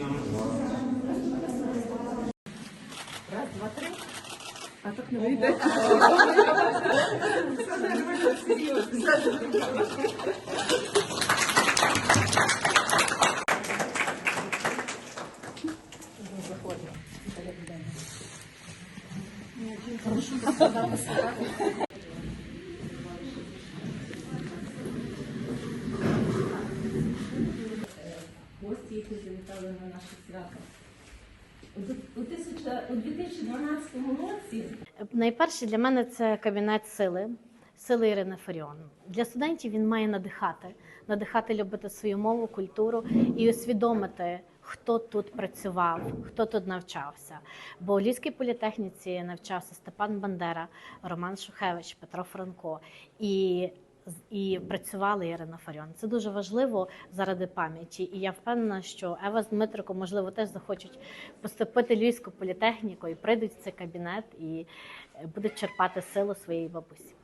Раз, два, три. А так не гості, які завітали на наше свято. У У тисяча- у 2012 році Найперше для мене це кабінет сили, сили Ірини Фаріон. Для студентів він має надихати, надихати любити свою мову, культуру і усвідомити, хто тут працював, хто тут навчався. Бо у Львівській політехніці навчався Степан Бандера, Роман Шухевич, Петро Франко. І і працювали Ірина Фаріон. Це дуже важливо заради пам'яті. І я впевнена, що Ева з Дмитриком, можливо, теж захочуть поступити в Львівську політехніку і прийдуть в цей кабінет і е, будуть черпати силу своєї бабусі.